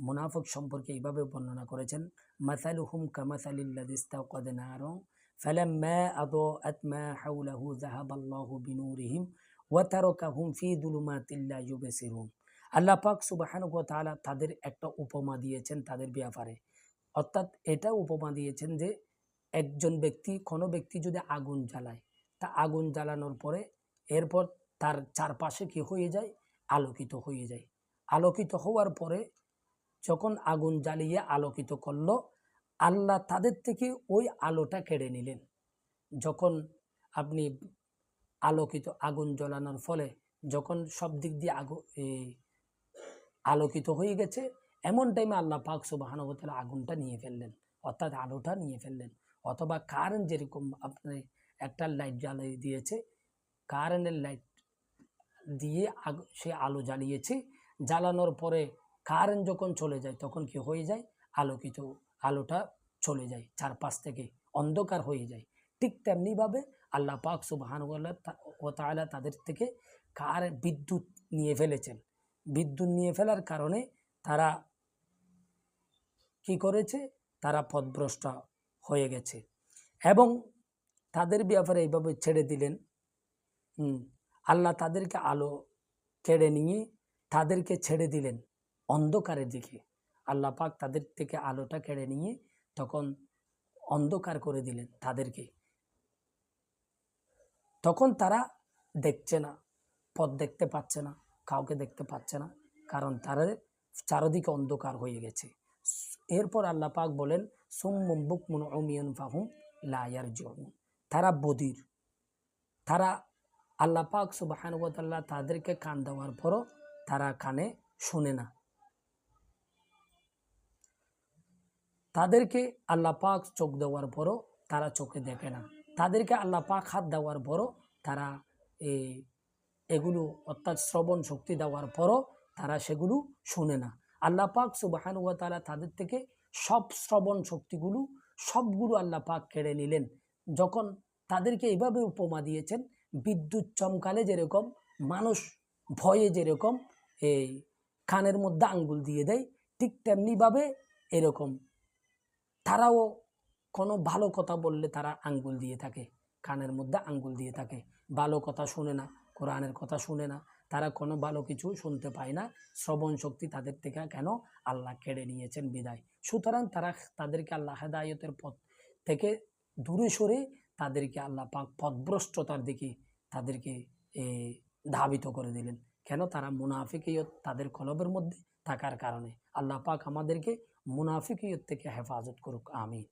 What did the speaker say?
মুনাফক সম্পর্কে এইভাবে বর্ণনা করেছেন মাসালুহুম কামাসালিল্লাদিস্তাউকাদ নারং فلما أضاءت ما حوله ذهب الله بنورهم وتركهم في ظلمات لا يبصرون আল্লাহ পাক সুবহানাহু ওয়া তাআলা তাদের একটা উপমা দিয়েছেন তাদের ব্যাপারে অর্থাৎ এটা উপমা দিয়েছেন যে একজন ব্যক্তি কোনো ব্যক্তি যদি আগুন জ্বালায় তা আগুন জ্বালানোর পরে এরপর তার চারপাশে কি হয়ে যায় আলোকিত হয়ে যায় আলোকিত হওয়ার পরে যখন আগুন জ্বালিয়ে আলোকিত করল, আল্লাহ তাদের থেকে ওই আলোটা কেড়ে নিলেন। যখন আপনি আলোকিত আগুন জ্বলানোর ফলে যখন সব দিক দিয়ে আগু আলোকিত হয়ে গেছে, এমন টাইমে আল্লাহ পাক সুবাহানুভতালা আগুনটা নিয়ে ফেললেন, অর্থাৎ আলোটা নিয়ে ফেললেন। অথবা কারেন্ট যেরকম আপনি একটা লাইট জ্বালিয়ে দিয়েছে কারেন্টের লাইট দিয়ে সে আলো জ্বালিয়েছে, জ্বালানোর পরে কারেন্ট যখন চলে যায়, তখন কি হয়ে যায়? আলোকিত আলোটা চলে যায়, চারপাশ থেকে অন্ধকার হয়ে যায়। ঠিক তেমনিভাবে আল্লাহ পাক সুবাহান ও তাআলা তাদের থেকে কার বিদ্যুৎ নিয়ে ফেলেছেন? বিদ্যুৎ নিয়ে ফেলার কারণে তারা কি করেছে? তারা পথভ্রষ্ট হয়ে গেছে। এবং তাদের ব্যাপারে এইভাবে ছেড়ে দিলেন। আল্লাহ তাদেরকে আলো কেড়ে নিয়ে তাদেরকে ছেড়ে দিলেন। অন্ধকারের দিকে আল্লাহ পাক তাদের থেকে আলোটা কেড়ে নিয়ে তখন অন্ধকার করে দিলেন তাদেরকে। তখন তারা দেখছে না, পথ দেখতে পাচ্ছে না, কাউকে দেখতে পাচ্ছে না, কারণ তারা চারদিকে অন্ধকার হয়ে গেছে। এরপর আল্লাহ পাক বলেন, সুম্মুম বুকমুন অমিয়ন ফাহুম লায়ার জমুন তারা বদির তারা আল্লাহ পাক সুবাহানুবতাল্লাহ তাদেরকে কান দেওয়ার পরও তারা কানে শুনে না। তাদেরকে আল্লাহ পাক চোখ দেওয়ার পরও তারা চোখে দেখে না। তাদেরকে আল্লাহ পাক হাত দেওয়ার পরও তারা এই এগুলো অর্থাৎ শ্রবণ শক্তি দেওয়ার পরও তারা সেগুলো শুনে না। আল্লাহ পাক সুবাহানুয়া তারা তাদের থেকে সব শ্রবণ শক্তিগুলো, সবগুলো আল্লাহ পাক কেড়ে নিলেন। যখন তাদেরকে এইভাবে উপমা দিয়েছেন, বিদ্যুৎ চমকালে যেরকম, মানুষ ভয়ে যেরকম এই কানের মধ্যে আঙ্গুল দিয়ে দেয়, ঠিক তেমনিভাবে এরকম তারাও কোনো ভালো কথা বললে তারা আঙ্গুল দিয়ে থাকে, কানের মধ্যে আঙ্গুল দিয়ে থাকে। ভালো কথা শুনে না, কোরআনের কথা শুনে না, তারা কোনো ভালো কিছু শুনতে পায় না। শ্রবণ শক্তি তাদের থেকে কেন? আল্লাহ কেড়ে নিয়েছেন বিদায়। সুতরাং তারা তাদেরকে আল্লাহ হেদায়তের পথ থেকে দূরে সরে তাদেরকে আল্লাহ পাক পথভ্রষ্টতার দিকে তাদেরকে ধাবিত করে দিলেন। কেন তারা মুনাফিকিয়ত তাদের কলবের মধ্যে থাকার কারণে? আল্লাহ পাক আমাদেরকে মুনাফিকিয়ত থেকে হেফাজত করুক, আমিন।